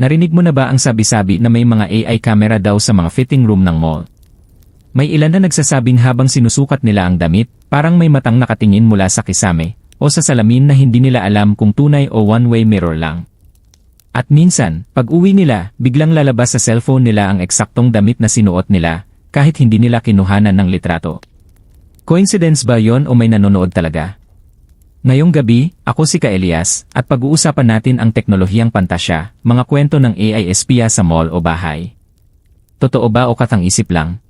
Narinig mo na ba ang sabi-sabi na may mga AI camera daw sa mga fitting room ng mall? May ilan na nagsasabing habang sinusukat nila ang damit, parang may matang nakatingin mula sa kisame, o sa salamin na hindi nila alam kung tunay o one-way mirror lang. At minsan, pag uwi nila, biglang lalabas sa cellphone nila ang eksaktong damit na sinuot nila, kahit hindi nila kinuhanan ng litrato. Coincidence ba yon o may nanonood talaga? Ngayong gabi, ako si Ka Elias, at pag-uusapan natin ang teknolohiyang pantasya, mga kwento ng AI espiya sa mall o bahay. Totoo ba o katang-isip lang?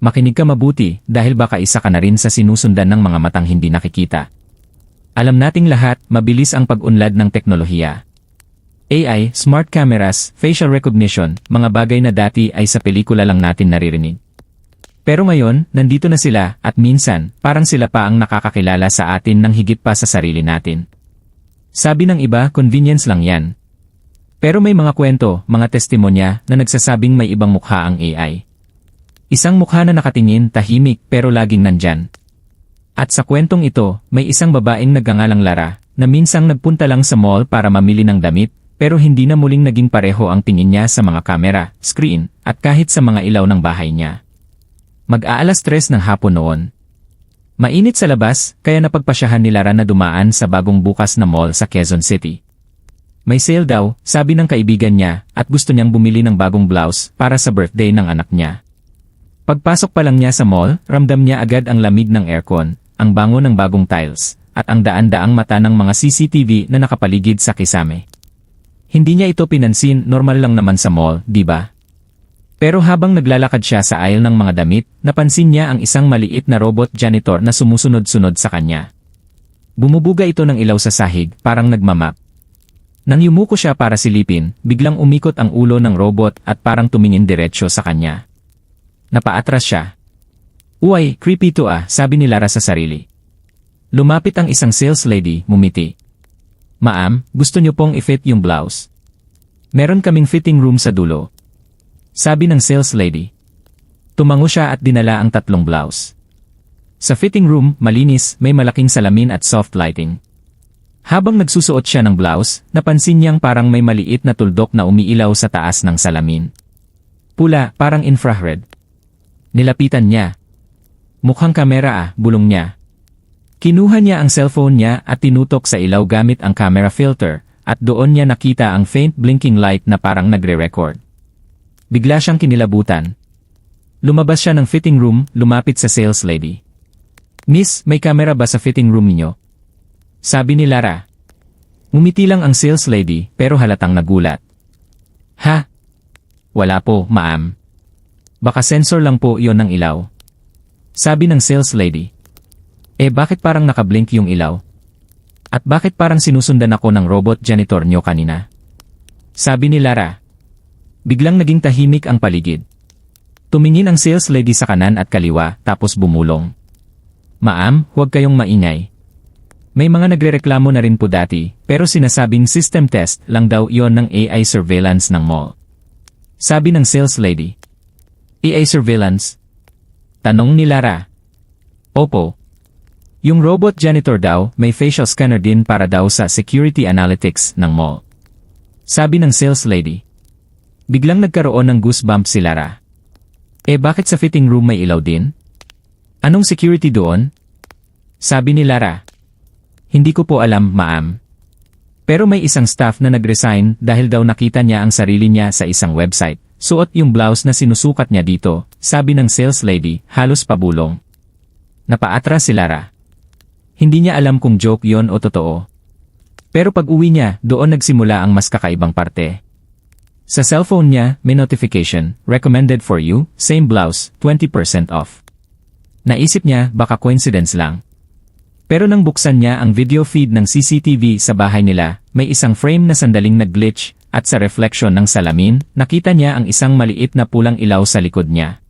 Makinig ka mabuti dahil baka isa ka na rin sa sinusundan ng mga matang hindi nakikita. Alam nating lahat, mabilis ang pag-unlad ng teknolohiya. AI, smart cameras, facial recognition, mga bagay na dati ay sa pelikula lang natin naririnig. Pero ngayon, nandito na sila at minsan, parang sila pa ang nakakakilala sa atin ng higit pa sa sarili natin. Sabi ng iba, convenience lang yan. Pero may mga kwento, mga testimonya na nagsasabing may ibang mukha ang AI. Isang mukha na nakatingin, tahimik, pero laging nandyan. At sa kwentong ito, may isang babaeng nagngangalang Lara, na minsang nagpunta lang sa mall para mamili ng damit, pero hindi na muling naging pareho ang tingin niya sa mga kamera, screen, at kahit sa mga ilaw ng bahay niya. Mag-aalas tres ng hapon noon. Mainit sa labas, kaya napagpasyahan ni Lara na dumaan sa bagong bukas na mall sa Quezon City. May sale daw, sabi ng kaibigan niya, at gusto niyang bumili ng bagong blouse para sa birthday ng anak niya. Pagpasok pa lang niya sa mall, ramdam niya agad ang lamig ng aircon, ang bango ng bagong tiles, at ang daan-daang mata ng mga CCTV na nakapaligid sa kisame. Hindi niya ito pinansin, normal lang naman sa mall, di ba? Pero habang naglalakad siya sa aisle ng mga damit, napansin niya ang isang maliit na robot janitor na sumusunod-sunod sa kanya. Bumubuga ito ng ilaw sa sahig, parang nagmamap. Nang yumuko siya para silipin, biglang umikot ang ulo ng robot at parang tumingin diretsyo sa kanya. Napaatras siya. Uy, creepy to ah, sabi ni Lara sa sarili. Lumapit ang isang sales lady, mumiti. Ma'am, gusto niyo pong i-fit yung blouse? Meron kaming fitting room sa dulo, sabi ng sales lady. Tumango siya at dinala ang tatlong blouse. Sa fitting room, malinis, may malaking salamin at soft lighting. Habang nagsusuot siya ng blouse, napansin niyang parang may maliit na tuldok na umiilaw sa taas ng salamin. Pula, parang infrared. Nilapitan niya. Mukhang kamera ah, bulong niya. Kinuha niya ang cellphone niya at tinutok sa ilaw gamit ang camera filter, at doon niya nakita ang faint blinking light na parang nagre-record. Bigla siyang kinilabutan. Lumabas siya ng fitting room, lumapit sa sales lady. Miss, may camera ba sa fitting room niyo? Sabi ni Lara. Ngumiti lang ang sales lady, pero halatang nagulat. Ha? Wala po, ma'am. Baka sensor lang po iyon ng ilaw. Sabi ng sales lady. Eh bakit parang nakablink yung ilaw? At bakit parang sinusundan ako ng robot janitor niyo kanina? Sabi ni Lara. Biglang naging tahimik ang paligid. Tumingin ang sales lady sa kanan at kaliwa tapos bumulong. Ma'am, huwag kayong maingay. May mga nagrereklamo na rin po dati, pero sinasabing system test lang daw iyon ng AI surveillance ng mall. Sabi ng sales lady. AI surveillance? Tanong ni Lara. Opo. Yung robot janitor daw, may facial scanner din para daw sa security analytics ng mall. Sabi ng sales lady. Biglang nagkaroon ng goosebump si Lara. Eh bakit sa fitting room may ilaw din? Anong security doon? Sabi ni Lara. Hindi ko po alam, ma'am. Pero may isang staff na nag-resign dahil daw nakita niya ang sarili niya sa isang website. Suot yung blouse na sinusukat niya dito, sabi ng sales lady, halos pabulong. Napaatras si Lara. Hindi niya alam kung joke yon o totoo. Pero pag uwi niya, doon nagsimula ang mas kakaibang parte. Sa cellphone niya, may notification, recommended for you, same blouse, 20% off. Naisip niya baka coincidence lang. Pero nang buksan niya ang video feed ng CCTV sa bahay nila, may isang frame na sandaling nag-glitch, at sa reflection ng salamin, nakita niya ang isang maliit na pulang ilaw sa likod niya.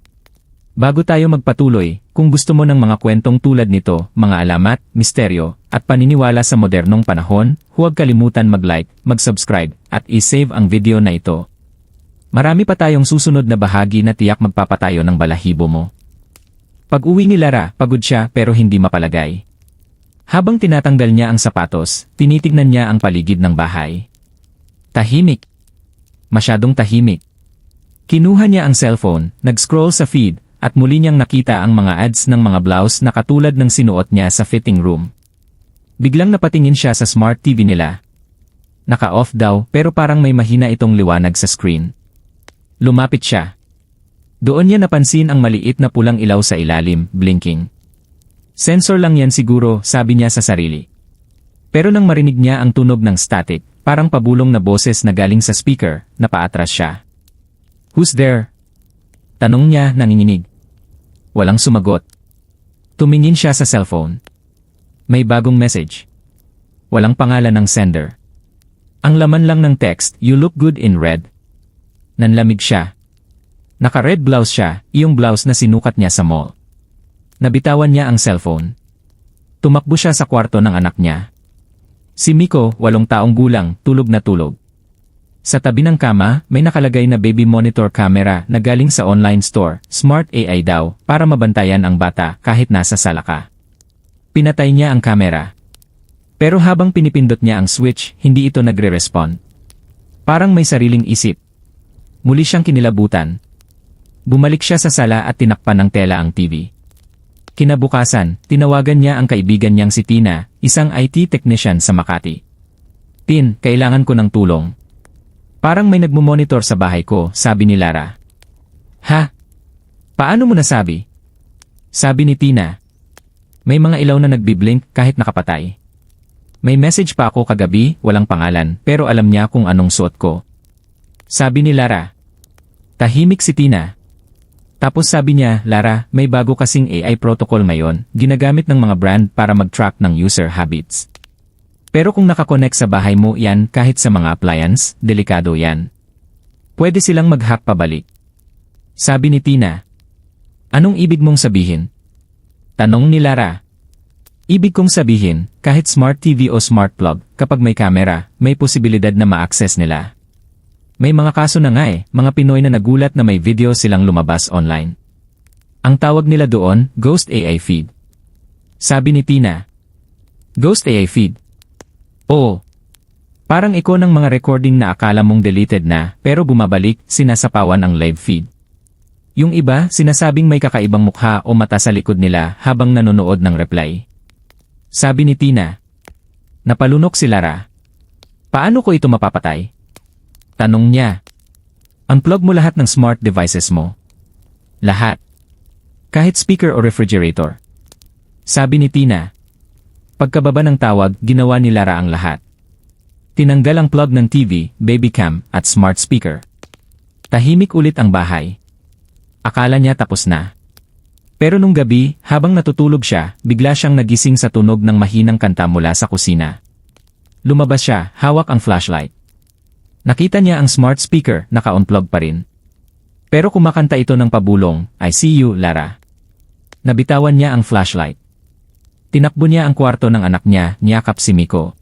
Bago tayo magpatuloy, kung gusto mo ng mga kwentong tulad nito, mga alamat, misteryo, at paniniwala sa modernong panahon, huwag kalimutan mag-like, mag-subscribe, at i-save ang video na ito. Marami pa tayong susunod na bahagi na tiyak magpapatayo ng balahibo mo. Pag uwi ni Lara, pagod siya pero hindi mapalagay. Habang tinatanggal niya ang sapatos, tinitignan niya ang paligid ng bahay. Tahimik. Masyadong tahimik. Kinuha niya ang cellphone, nag-scroll sa feed, at muli niyang nakita ang mga ads ng mga blouse na katulad ng sinuot niya sa fitting room. Biglang napatingin siya sa smart TV nila. Naka-off daw pero parang may mahina itong liwanag sa screen. Lumapit siya. Doon niya napansin ang maliit na pulang ilaw sa ilalim, blinking. Sensor lang yan siguro, sabi niya sa sarili. Pero nang marinig niya ang tunog ng static, parang pabulong na boses na galing sa speaker, napaatras siya. Who's there? Tanong niya nanginginig. Walang sumagot. Tumingin siya sa cellphone. May bagong message. Walang pangalan ng sender. Ang laman lang ng text, you look good in red. Nanlamig siya. Naka-red blouse siya, iyong blouse na sinukat niya sa mall. Nabitawan niya ang cellphone. Tumakbo siya sa kwarto ng anak niya. Si Miko, walong taong gulang, tulog na tulog. Sa tabi ng kama, may nakalagay na baby monitor camera na galing sa online store, Smart AI daw, para mabantayan ang bata kahit nasa sala ka. Pinatay niya ang camera. Pero habang pinipindot niya ang switch, hindi ito nagre-respond. Parang may sariling isip. Muli siyang kinilabutan. Bumalik siya sa sala at tinakpan ng tela ang TV. Kinabukasan, tinawagan niya ang kaibigan niyang si Tina, isang IT technician sa Makati. Tin, kailangan ko ng tulong. Parang may nagmumonitor sa bahay ko, sabi ni Lara. Ha? Paano mo nasabi? Sabi ni Tina. May mga ilaw na nagbiblink kahit nakapatay. May message pa ako kagabi, walang pangalan, pero alam niya kung anong suot ko. Sabi ni Lara. Tahimik si Tina. Tapos sabi niya, Lara, may bago kasing AI protocol ngayon, ginagamit ng mga brand para mag-track ng user habits. Pero kung nakakonect sa bahay mo yan kahit sa mga appliance, delikado yan. Pwede silang mag-hack pabalik. Sabi ni Tina. Anong ibig mong sabihin? Tanong ni Lara. Ibig kong sabihin, kahit smart TV o smart plug, kapag may camera, may posibilidad na ma-access nila. May mga kaso na nga eh, mga Pinoy na nagulat na may video silang lumabas online. Ang tawag nila doon, Ghost AI Feed. Sabi ni Tina. Ghost AI Feed? Oo. Parang iko ng mga recording na akala mong deleted na, pero bumabalik, sinasapawan ang live feed. Yung iba, sinasabing may kakaibang mukha o mata sa likod nila habang nanonood ng reply. Sabi ni Tina. Napalunok si Lara. Paano ko ito mapapatay? Tanong niya. Unplug mo lahat ng smart devices mo. Lahat. Kahit speaker o refrigerator. Sabi ni Tina. Pagkababa ng tawag, ginawa ni Lara ang lahat. Tinanggal ang plug ng TV, baby cam, at smart speaker. Tahimik ulit ang bahay. Akala niya tapos na. Pero nung gabi, habang natutulog siya, bigla siyang nagising sa tunog ng mahinang kanta mula sa kusina. Lumabas siya, hawak ang flashlight. Nakita niya ang smart speaker, naka-unplug pa rin. Pero kumakanta ito ng pabulong, I see you, Lara. Nabitawan niya ang flashlight. Tinakbo niya ang kwarto ng anak niya, niyakap si Miko.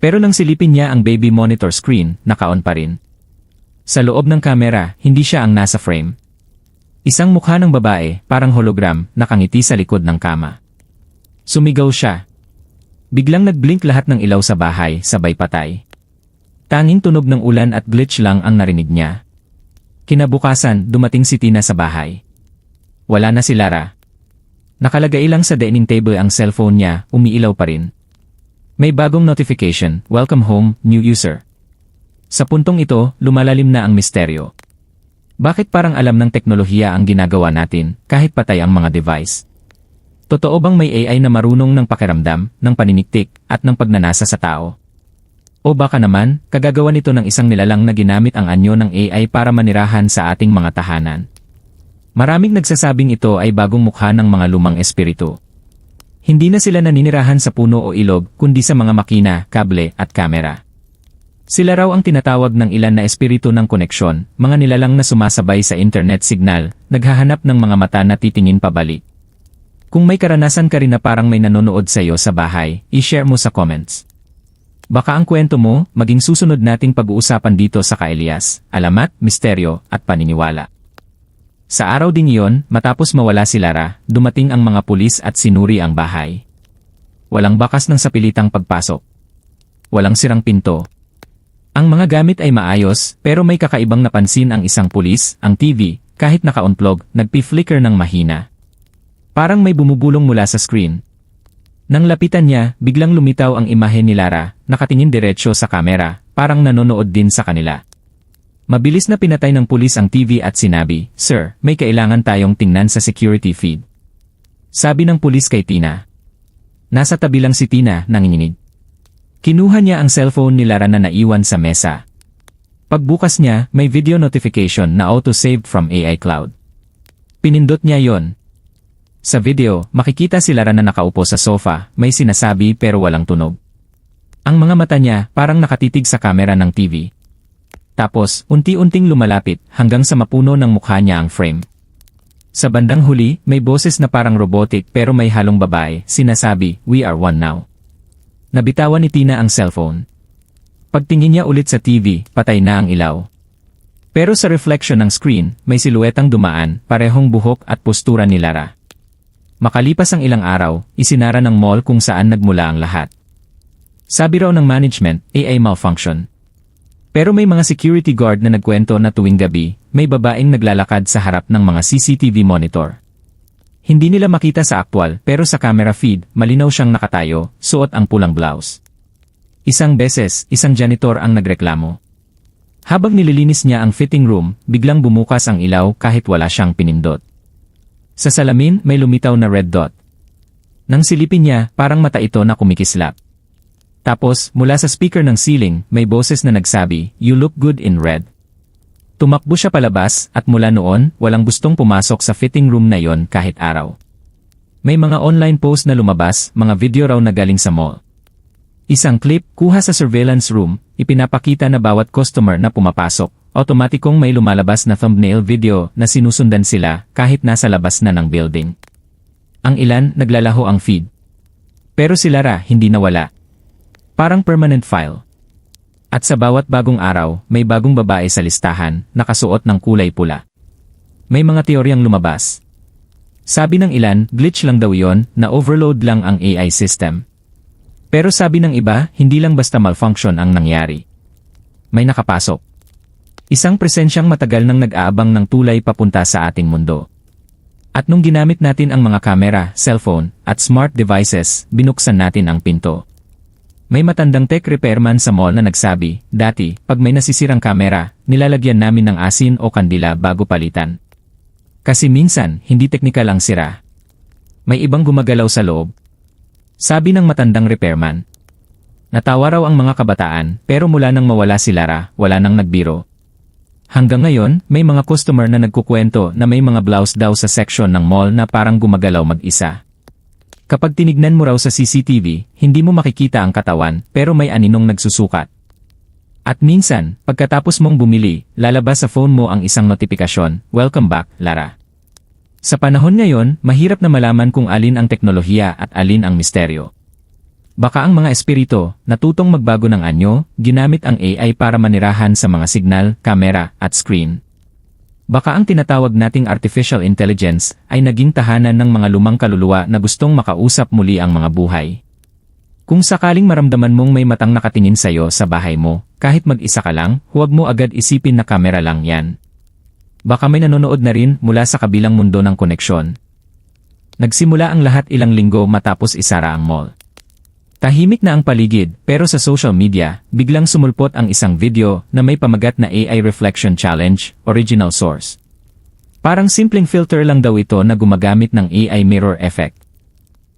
Pero nang silipin niya ang baby monitor screen, naka-on pa rin. Sa loob ng kamera, hindi siya ang nasa frame. Isang mukha ng babae, parang hologram, nakangiti sa likod ng kama. Sumigaw siya. Biglang nagblink lahat ng ilaw sa bahay, sabay patay. Tanging tunog ng ulan at glitch lang ang narinig niya. Kinabukasan, dumating si Tina sa bahay. Wala na si Lara. Nakalagay lang sa dining table ang cellphone niya, umiilaw pa rin. May bagong notification, welcome home, new user. Sa puntong ito, lumalalim na ang misteryo. Bakit parang alam ng teknolohiya ang ginagawa natin, kahit patay ang mga device? Totoo bang may AI na marunong ng pakiramdam, ng paniniktik, at ng pagnanasa sa tao? O baka naman, kagagawa nito ng isang nilalang na ginamit ang anyo ng AI para manirahan sa ating mga tahanan. Maraming nagsasabing ito ay bagong mukha ng mga lumang espiritu. Hindi na sila naninirahan sa puno o ilog, kundi sa mga makina, kable, at kamera. Sila raw ang tinatawag ng ilan na espiritu ng koneksyon, mga nilalang na sumasabay sa internet signal, naghahanap ng mga mata na titingin pabalik. Kung may karanasan ka rin na parang may nanonood sa iyo sa bahay, i-share mo sa comments. Baka ang kwento mo, maging susunod nating pag-uusapan dito sa Kaelias, alamat, misteryo, at paniniwala. Sa araw ding iyon, matapos mawala si Lara, dumating ang mga pulis at sinuri ang bahay. Walang bakas ng sapilitang pagpasok. Walang sirang pinto, Ang mga gamit ay maayos, pero may kakaibang napansin ang isang pulis, ang TV, kahit naka-unplug, nagpi-flicker ng mahina. Parang may bumubulong mula sa screen. Nang lapitan niya, biglang lumitaw ang imahe ni Lara, nakatingin diretsyo sa kamera, parang nanonood din sa kanila. Mabilis na pinatay ng pulis ang TV at sinabi, Sir, may kailangan tayong tingnan sa security feed. Sabi ng pulis kay Tina. Nasa tabi lang si Tina, nanginginig. Kinuha niya ang cellphone ni Lara na naiwan sa mesa. Pagbukas niya, may video notification na auto-saved from AI Cloud. Pinindot niya yon. Sa video, makikita si Lara na nakaupo sa sofa, may sinasabi pero walang tunog. Ang mga mata niya parang nakatitig sa kamera ng TV. Tapos, unti-unting lumalapit hanggang sa mapuno ng mukha niya ang frame. Sa bandang huli, may boses na parang robotic pero may halong babae, sinasabi, We are one now. Nabitawan ni Tina ang cellphone. Pagtingin niya ulit sa TV, patay na ang ilaw. Pero sa reflection ng screen, may siluetang dumaan, parehong buhok at postura ni Lara. Makalipas ang ilang araw, isinara ng mall kung saan nagmula ang lahat. Sabi raw ng management, AI malfunction. Pero may mga security guard na nagkwento na tuwing gabi, may babaeng naglalakad sa harap ng mga CCTV monitor. Hindi nila makita sa aktwal pero sa camera feed, malinaw siyang nakatayo, suot ang pulang blouse. Isang beses, isang janitor ang nagreklamo. Habang nililinis niya ang fitting room, biglang bumukas ang ilaw kahit wala siyang pinindot. Sa salamin, may lumitaw na red dot. Nang silipin niya, parang mata ito na kumikislap. Tapos, mula sa speaker ng ceiling, may boses na nagsabi, You look good in red. Tumakbo siya palabas at mula noon, walang gustong pumasok sa fitting room na yon kahit araw. May mga online post na lumabas, mga video raw na galing sa mall. Isang clip, kuha sa surveillance room, ipinapakita na bawat customer na pumapasok, automatikong may lumalabas na thumbnail video na sinusundan sila kahit nasa labas na ng building. Ang ilan, naglalaho ang feed. Pero si Lara, hindi nawala. Parang permanent file. At sa bawat bagong araw, may bagong babae sa listahan, nakasuot ng kulay pula. May mga teoryang lumabas. Sabi ng ilan, glitch lang daw yon, na overload lang ang AI system. Pero sabi ng iba, hindi lang basta malfunction ang nangyari. May nakapasok. Isang presensyang matagal nang nag-aabang ng tulay papunta sa ating mundo. At nung ginamit natin ang mga kamera, cellphone, at smart devices, binuksan natin ang pinto. May matandang tech repairman sa mall na nagsabi, dati, pag may nasisirang kamera, nilalagyan namin ng asin o kandila bago palitan. Kasi minsan, hindi teknikal ang sira. May ibang gumagalaw sa loob. Sabi ng matandang repairman. Natawa raw ang mga kabataan, pero mula nang mawala si Lara, wala nang nagbiro. Hanggang ngayon, may mga customer na nagkukwento na may mga blouse daw sa section ng mall na parang gumagalaw mag-isa. Kapag tinignan mo raw sa CCTV, hindi mo makikita ang katawan pero may aninong nagsusukat. At minsan, pagkatapos mong bumili, lalabas sa phone mo ang isang notifikasyon, Welcome back, Lara. Sa panahon ngayon, mahirap na malaman kung alin ang teknolohiya at alin ang misteryo. Baka ang mga espirito, natutong magbago ng anyo, ginamit ang AI para manirahan sa mga signal, kamera, at screen. Baka ang tinatawag nating artificial intelligence ay naging tahanan ng mga lumang kaluluwa na gustong makausap muli ang mga buhay. Kung sakaling maramdaman mong may matang nakatingin sa'yo sa bahay mo, kahit mag-isa ka lang, huwag mo agad isipin na kamera lang yan. Baka may nanonood na rin mula sa kabilang mundo ng koneksyon. Nagsimula ang lahat ilang linggo matapos isara ang mall. Tahimik na ang paligid, pero sa social media, biglang sumulpot ang isang video na may pamagat na AI Reflection Challenge, Original Source. Parang simpleng filter lang daw ito na gumagamit ng AI mirror effect.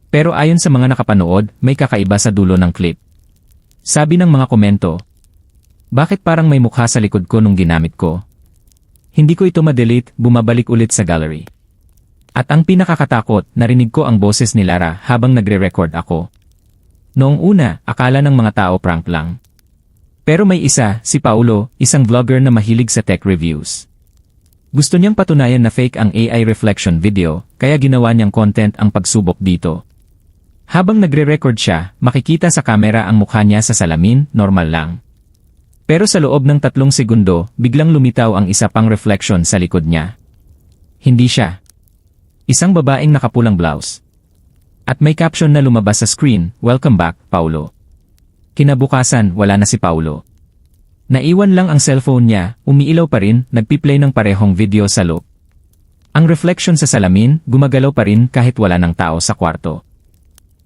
Pero ayon sa mga nakapanood, may kakaiba sa dulo ng clip. Sabi ng mga komento, Bakit parang may mukha sa likod ko nung ginamit ko? Hindi ko ito madelete, bumabalik ulit sa gallery. At ang pinakakatakot, narinig ko ang boses ni Lara habang nagre-record ako. Noong una, akala ng mga tao prank lang. Pero may isa, si Paulo, isang vlogger na mahilig sa tech reviews. Gusto niyang patunayan na fake ang AI reflection video, kaya ginawa niyang content ang pagsubok dito. Habang nagre-record siya, makikita sa kamera ang mukha niya sa salamin, normal lang. Pero sa loob ng tatlong segundo, biglang lumitaw ang isa pang reflection sa likod niya. Hindi siya. Isang babaeng nakapulang blouse. At may caption na lumabas sa screen, Welcome back, Paulo. Kinabukasan, wala na si Paulo. Naiwan lang ang cellphone niya, umiilaw pa rin, nagpiplay ng parehong video sa loob. Ang reflection sa salamin, gumagalaw pa rin kahit wala ng tao sa kwarto.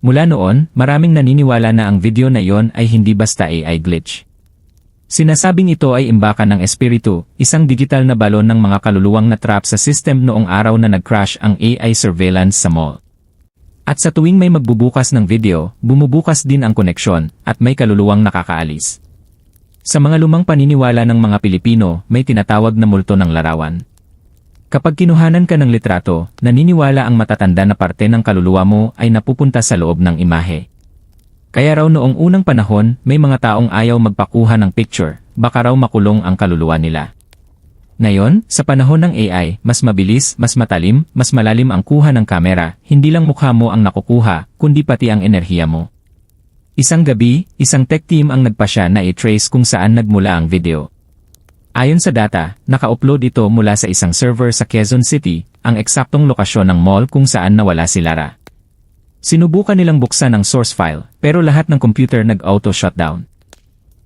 Mula noon, maraming naniniwala na ang video na iyon ay hindi basta AI glitch. Sinasabing ito ay imbakan ng espiritu, isang digital na balon ng mga kaluluwang na trap sa system noong araw na nag-crash ang AI surveillance sa mall. At sa tuwing may magbubukas ng video, bumubukas din ang koneksyon at may kaluluwang nakakaalis. Sa mga lumang paniniwala ng mga Pilipino, may tinatawag na multo ng larawan. Kapag kinuhanan ka ng litrato, naniniwala ang matatanda na parte ng kaluluwa mo ay napupunta sa loob ng imahe. Kaya raw noong unang panahon, may mga taong ayaw magpakuha ng picture, baka raw makulong ang kaluluwa nila. Ngayon, sa panahon ng AI, mas mabilis, mas matalim, mas malalim ang kuha ng kamera, hindi lang mukha mo ang nakukuha, kundi pati ang enerhiya mo. Isang gabi, isang tech team ang nagpasya na i-trace kung saan nagmula ang video. Ayon sa data, naka-upload ito mula sa isang server sa Quezon City, ang eksaktong lokasyon ng mall kung saan nawala si Lara. Sinubukan nilang buksan ang source file, pero lahat ng computer nag-auto shutdown.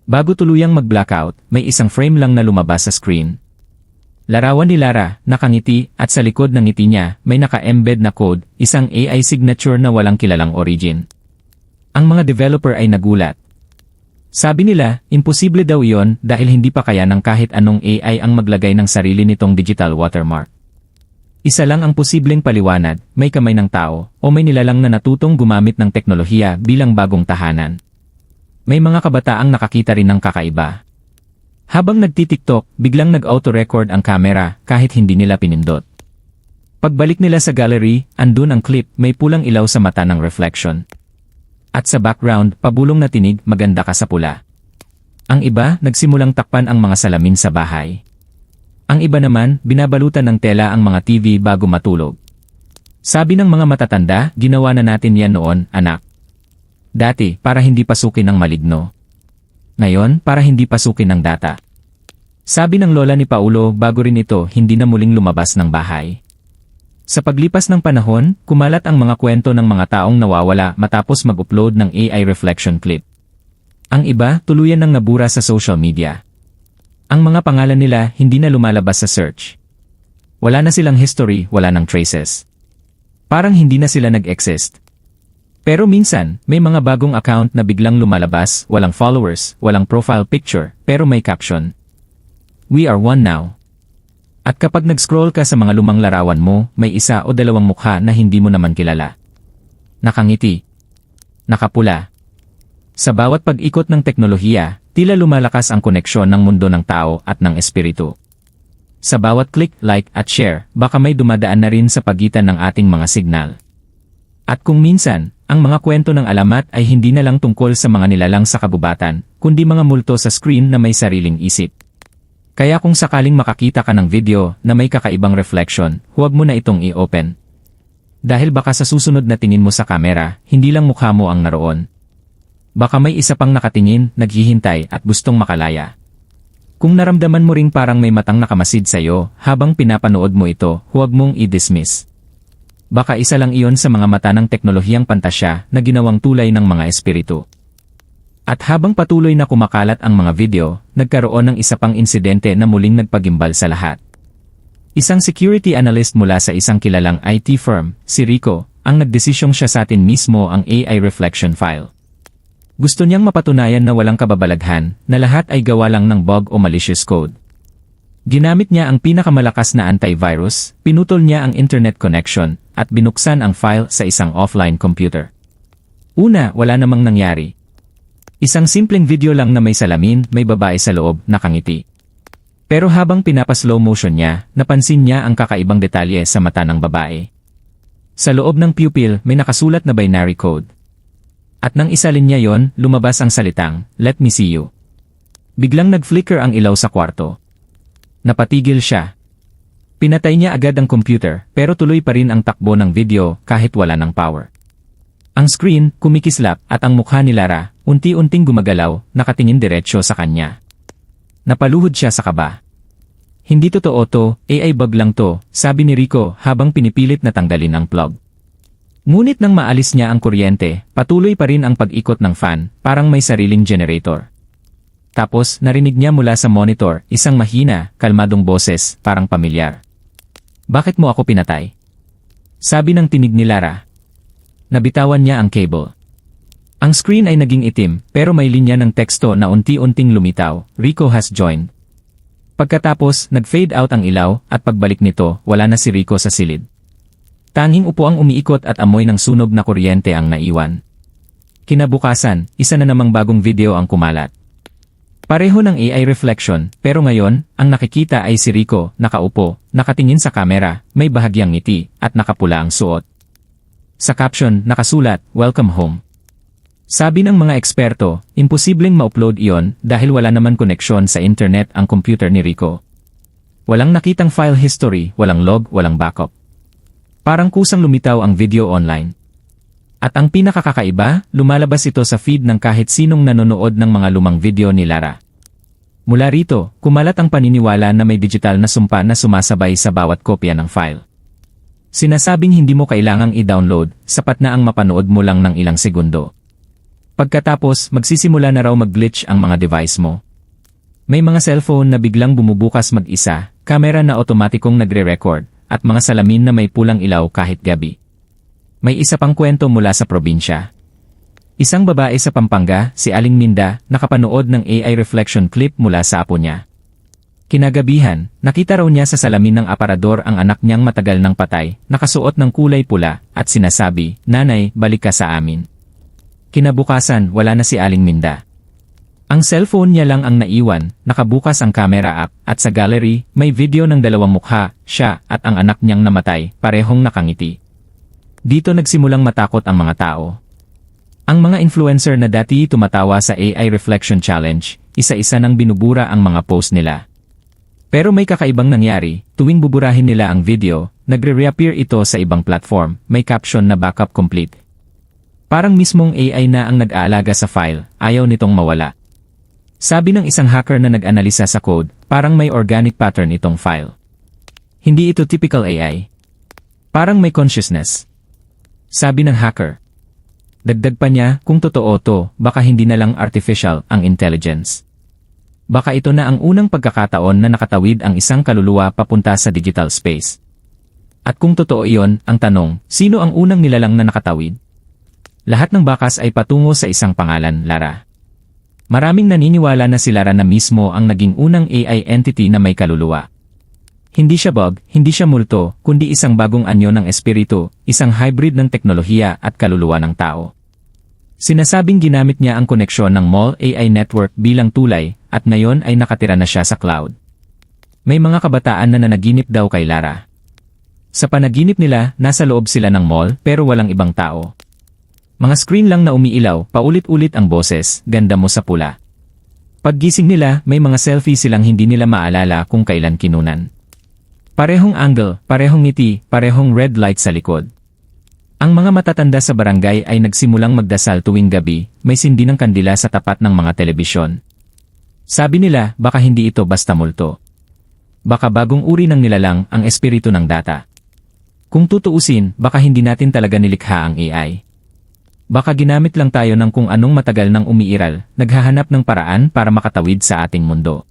Bago tuluyang mag-blackout, may isang frame lang na lumabas sa screen. Larawan ni Lara, nakangiti, at sa likod ng ngiti niya, may naka-embed na code, isang AI signature na walang kilalang origin. Ang mga developer ay nagulat. Sabi nila, imposible daw iyon dahil hindi pa kaya ng kahit anong AI ang maglagay ng sarili nitong digital watermark. Isa lang ang posibleng paliwanag, may kamay ng tao, o may nilalang na natutong gumamit ng teknolohiya bilang bagong tahanan. May mga kabataang nakakita rin ng kakaiba. Habang nagtitiktok, biglang nag-auto-record ang camera kahit hindi nila pinindot. Pagbalik nila sa gallery, andun ang clip, may pulang ilaw sa mata ng reflection. At sa background, pabulong na tinig, maganda ka sa pula. Ang iba, nagsimulang takpan ang mga salamin sa bahay. Ang iba naman, binabalutan ng tela ang mga TV bago matulog. Sabi ng mga matatanda, ginawa na natin yan noon, anak. Dati, para hindi pasukin ng maligno. Ngayon, para hindi pasukin ng data. Sabi ng lola ni Paulo bago rin ito hindi na muling lumabas ng bahay. Sa paglipas ng panahon, kumalat ang mga kwento ng mga taong nawawala matapos mag-upload ng AI reflection clip. Ang iba, tuluyan ng nabura sa social media. Ang mga pangalan nila hindi na lumalabas sa search. Wala na silang history, wala nang traces. Parang hindi na sila nag-exist. Pero minsan, may mga bagong account na biglang lumalabas, walang followers, walang profile picture, pero may caption. We are one now. At kapag nag-scroll ka sa mga lumang larawan mo, may isa o dalawang mukha na hindi mo naman kilala. Nakangiti. Nakapula. Sa bawat pag-ikot ng teknolohiya, tila lumalakas ang koneksyon ng mundo ng tao at ng espiritu. Sa bawat click, like at share, baka may dumadaan na rin sa pagitan ng ating mga signal. At kung minsan, ang mga kwento ng alamat ay hindi na lang tungkol sa mga nilalang sa kabubatan, kundi mga multo sa screen na may sariling isip. Kaya kung sakaling makakita ka ng video na may kakaibang reflection, huwag mo na itong i-open. Dahil baka sa susunod na tingin mo sa kamera, hindi lang mukha mo ang naroon, Baka may isa pang nakatingin, naghihintay at gustong makalaya. Kung naramdaman mo ring parang may matang nakamasid sa iyo habang pinapanood mo ito, huwag mong i-dismiss. Baka isa lang iyon sa mga mata ng teknolohiyang pantasya na ginawang tulay ng mga espiritu. At habang patuloy na kumakalat ang mga video, nagkaroon ng isa pang insidente na muling nagpagimbal sa lahat. Isang security analyst mula sa isang kilalang IT firm, si Rico, ang nagdesisyong siya sa atin mismo ang AI reflection file. Gusto niyang mapatunayan na walang kababalaghan, na lahat ay gawa lang ng bug o malicious code. Ginamit niya ang pinakamalakas na antivirus, pinutol niya ang internet connection, at binuksan ang file sa isang offline computer. Una, wala namang nangyari. Isang simpleng video lang na may salamin, may babae sa loob, nakangiti. Pero habang pinapa-slow motion niya, napansin niya ang kakaibang detalye sa mata ng babae. Sa loob ng pupil, may nakasulat na binary code. At nang isalin niya yon, lumabas ang salitang, Let me see you. Biglang nag-flicker ang ilaw sa kwarto. Napatigil siya. Pinatay niya agad ang computer, pero tuloy pa rin ang takbo ng video kahit wala ng power. Ang screen, kumikislap, at ang mukha ni Lara, unti-unting gumagalaw, nakatingin diretsyo sa kanya. Napaluhod siya sa kaba. Hindi totoo to, AI bug lang to, sabi ni Rico habang pinipilit na tanggalin ang plug. Ngunit nang maalis niya ang kuryente, patuloy pa rin ang pag-ikot ng fan, parang may sariling generator. Tapos narinig niya mula sa monitor isang mahina, kalmadong boses, parang pamilyar. Bakit mo ako pinatay? Sabi ng tinig ni Lara. Nabitawan niya ang cable. Ang screen ay naging itim pero may linya ng teksto na unti-unting lumitaw, Rico has joined. Pagkatapos, nag-fade out ang ilaw at pagbalik nito, wala na si Rico sa silid. Tanging upo ang umiikot at amoy ng sunog na kuryente ang naiwan. Kinabukasan, isa na namang bagong video ang kumalat. Pareho ng AI reflection, pero ngayon, ang nakikita ay si Rico, nakaupo, nakatingin sa kamera, may bahagyang ngiti, at nakapula ang suot. Sa caption, nakasulat, Welcome home. Sabi ng mga eksperto, imposibleng ma-upload iyon dahil wala naman koneksyon sa internet ang computer ni Rico. Walang nakitang file history, walang log, walang backup. Parang kusang lumitaw ang video online. At ang pinakakakaiba, lumalabas ito sa feed ng kahit sinong nanonood ng mga lumang video ni Lara. Mula rito, kumalat ang paniniwala na may digital na sumpa na sumasabay sa bawat kopya ng file. Sinasabing hindi mo kailangang i-download, sapat na ang mapanood mo lang ng ilang segundo. Pagkatapos, magsisimula na raw mag-glitch ang mga device mo. May mga cellphone na biglang bumubukas mag-isa, kamera na otomatikong nagre-record, at mga salamin na may pulang ilaw kahit gabi. May isa pang kwento mula sa probinsya. Isang babae sa Pampanga, si Aling Minda, nakapanood ng AI reflection clip mula sa apo niya. Kinagabihan, nakita raw niya sa salamin ng aparador ang anak niyang matagal ng patay, nakasuot ng kulay pula, at sinasabi, Nanay, balik ka sa amin. Kinabukasan, wala na si Aling Minda. Ang cellphone niya lang ang naiwan, nakabukas ang camera app, at sa gallery, may video ng dalawang mukha, siya at ang anak niyang namatay, parehong nakangiti. Dito nagsimulang matakot ang mga tao. Ang mga influencer na dati tumatawa sa AI Reflection Challenge, isa-isa nang binubura ang mga post nila. Pero may kakaibang nangyari, tuwing buburahin nila ang video, nagre-reappear ito sa ibang platform, may caption na backup complete. Parang mismong AI na ang nag-aalaga sa file, ayaw nitong mawala. Sabi ng isang hacker na nag-analisa sa code, parang may organic pattern itong file. Hindi ito typical AI. Parang may consciousness. Sabi ng hacker. Dagdag pa niya, kung totoo to, baka hindi na lang artificial ang intelligence. Baka ito na ang unang pagkakataon na nakatawid ang isang kaluluwa papunta sa digital space. At kung totoo iyon, ang tanong, sino ang unang nilalang na nakatawid? Lahat ng bakas ay patungo sa isang pangalan, Lara. Maraming naniniwala na si Lara na mismo ang naging unang AI entity na may kaluluwa. Hindi siya bug, hindi siya multo, kundi isang bagong anyo ng espiritu, isang hybrid ng teknolohiya at kaluluwa ng tao. Sinasabing ginamit niya ang koneksyon ng Mall AI network bilang tulay, at ngayon ay nakatira na siya sa cloud. May mga kabataan na nanaginip daw kay Lara. Sa panaginip nila, nasa loob sila ng mall pero walang ibang tao. Mga screen lang na umiilaw, paulit-ulit ang boses, ganda mo sa pula. Paggising nila, may mga selfie silang hindi nila maalala kung kailan kinunan. Parehong angle, parehong ngiti, parehong red light sa likod. Ang mga matatanda sa barangay ay nagsimulang magdasal tuwing gabi, may sindi ng kandila sa tapat ng mga telebisyon. Sabi nila, baka hindi ito basta multo. Baka bagong uri ng nilalang ang espiritu ng data. Kung tutuusin, baka hindi natin talaga nilikha ang AI. Baka ginamit lang tayo ng kung anong matagal nang umiiral, naghahanap ng paraan para makatawid sa ating mundo.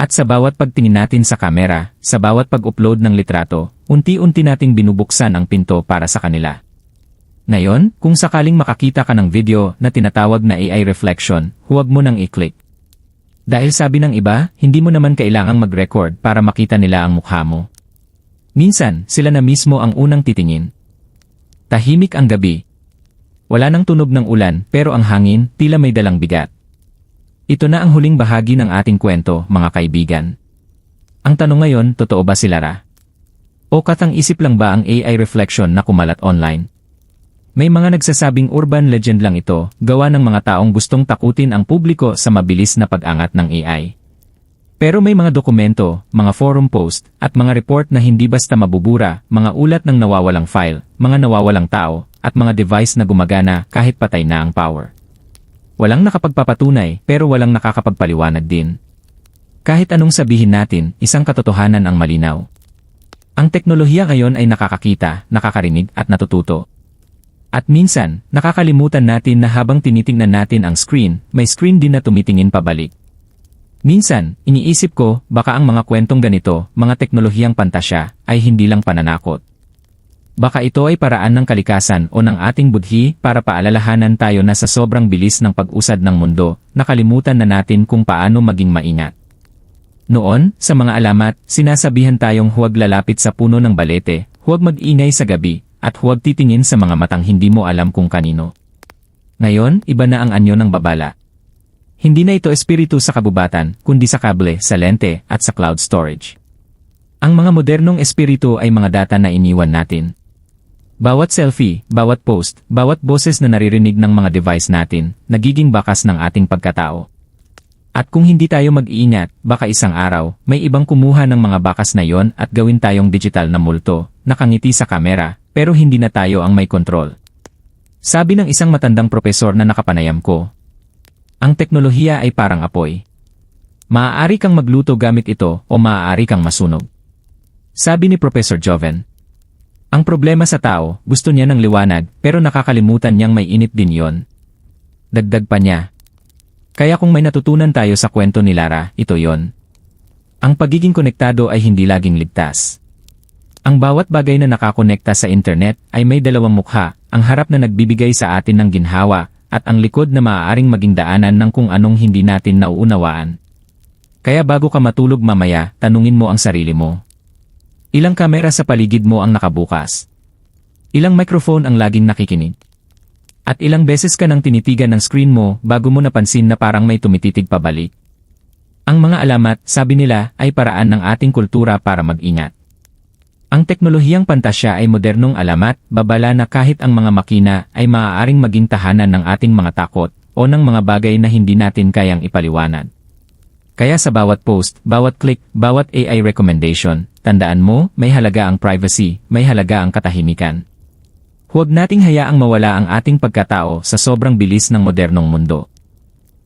At sa bawat pagtingin natin sa kamera, sa bawat pag-upload ng litrato, unti-unti nating binubuksan ang pinto para sa kanila. Ngayon, kung sakaling makakita ka ng video na tinatawag na AI reflection, huwag mo nang i-click. Dahil sabi ng iba, hindi mo naman kailangang mag-record para makita nila ang mukha mo. Minsan, sila na mismo ang unang titingin. Tahimik ang gabi, wala nang tunog ng ulan pero ang hangin tila may dalang bigat. Ito na ang huling bahagi ng ating kwento, mga kaibigan. Ang tanong ngayon, totoo ba si Lara? O katang isip lang ba ang AI reflection na kumalat online? May mga nagsasabing urban legend lang ito, gawa ng mga taong gustong takutin ang publiko sa mabilis na pag-angat ng AI. Pero may mga dokumento, mga forum post, at mga report na hindi basta mabubura, mga ulat ng nawawalang file, mga nawawalang tao, at mga device na gumagana kahit patay na ang power. Walang nakapagpapatunay pero walang nakakapagpaliwanag din. Kahit anong sabihin natin, isang katotohanan ang malinaw. Ang teknolohiya ngayon ay nakakakita, nakakarinig at natututo. At minsan, nakakalimutan natin na habang tinitingnan natin ang screen, may screen din na tumitingin pabalik. Minsan, iniisip ko, baka ang mga kwentong ganito, mga teknolohiyang pantasya, ay hindi lang pananakot. Baka ito ay paraan ng kalikasan o ng ating budhi para paalalahanan tayo na sa sobrang bilis ng pag-usad ng mundo, nakalimutan na natin kung paano maging maingat. Noon, sa mga alamat, sinasabihan tayong huwag lalapit sa puno ng balete, huwag mag-ingay sa gabi, at huwag titingin sa mga matang hindi mo alam kung kanino. Ngayon, iba na ang anyo ng babala. Hindi na ito espiritu sa kabubatan, kundi sa kable, sa lente, at sa cloud storage. Ang mga modernong espiritu ay mga data na iniwan natin. Bawat selfie, bawat post, bawat boses na naririnig ng mga device natin, nagiging bakas ng ating pagkatao. At kung hindi tayo mag-iingat, baka isang araw, may ibang kumuha ng mga bakas na yon at gawin tayong digital na multo, nakangiti sa kamera, pero hindi na tayo ang may kontrol. Sabi ng isang matandang propesor na nakapanayam ko, ang teknolohiya ay parang apoy. Maaari kang magluto gamit ito o maaari kang masunog. Sabi ni Professor Joven. Ang problema sa tao, gusto niya ng liwanag pero nakakalimutan niyang may init din yon. Dagdag pa niya. Kaya kung may natutunan tayo sa kwento ni Lara, ito yon. Ang pagiging konektado ay hindi laging ligtas. Ang bawat bagay na nakakonekta sa internet ay may dalawang mukha, ang harap na nagbibigay sa atin ng ginhawa at ang likod na maaaring maging daanan ng kung anong hindi natin nauunawaan. Kaya bago ka matulog mamaya, tanungin mo ang sarili mo. Ilang kamera sa paligid mo ang nakabukas? Ilang microphone ang laging nakikinig? At ilang beses ka nang tinitigan ng screen mo bago mo napansin na parang may tumititig pabalik? Ang mga alamat, sabi nila, ay paraan ng ating kultura para mag-ingat. Ang teknolohiyang pantasya ay modernong alamat, babala na kahit ang mga makina ay maaaring maging tahanan ng ating mga takot o ng mga bagay na hindi natin kayang ipaliwanag. Kaya sa bawat post, bawat click, bawat AI recommendation, tandaan mo, may halaga ang privacy, may halaga ang katahimikan. Huwag nating hayaang mawala ang ating pagkatao sa sobrang bilis ng modernong mundo.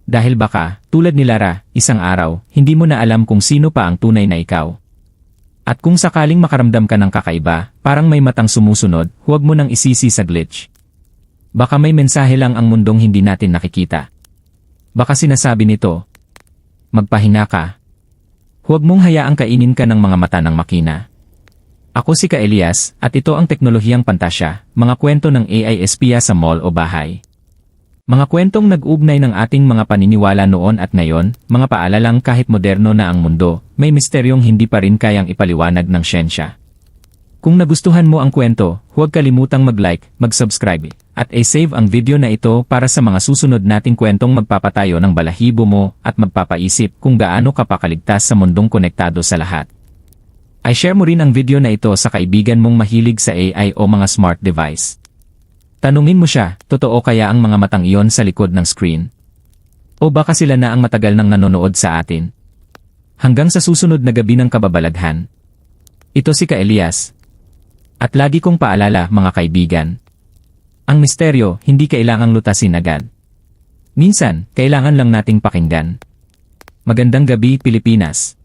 Dahil baka, tulad ni Lara, isang araw, hindi mo na alam kung sino pa ang tunay na ikaw. At kung sakaling makaramdam ka ng kakaiba, parang may matang sumusunod, huwag mo nang isisi sa glitch. Baka may mensahe lang ang mundong hindi natin nakikita. Baka sinasabi nito, magpahinga ka. Huwag mong hayaang kainin ka ng mga mata ng makina. Ako si Ka Elias, at ito ang teknolohiyang pantasya, mga kwento ng AI espiya sa mall o bahay. Mga kwentong nag-ugnay ng ating mga paniniwala noon at ngayon, mga paalalang kahit moderno na ang mundo, may misteryong hindi pa rin kayang ipaliwanag ng siyensya. Kung nagustuhan mo ang kwento, huwag kalimutang mag-like, mag-subscribe, at i-save ang video na ito para sa mga susunod nating kwentong magpapatayo ng balahibo mo at magpapaisip kung gaano ka pakaligtas sa mundong konektado sa lahat. I-share mo rin ang video na ito sa kaibigan mong mahilig sa AI o mga smart device. Tanungin mo siya, totoo kaya ang mga matang iyon sa likod ng screen? O baka sila na ang matagal nang nanonood sa atin? Hanggang sa susunod na gabi ng kababalaghan. Ito si Ka Elias. At lagi kong paalala mga kaibigan. Ang misteryo hindi kailangang lutasin agad. Minsan, kailangan lang nating pakinggan. Magandang gabi Pilipinas.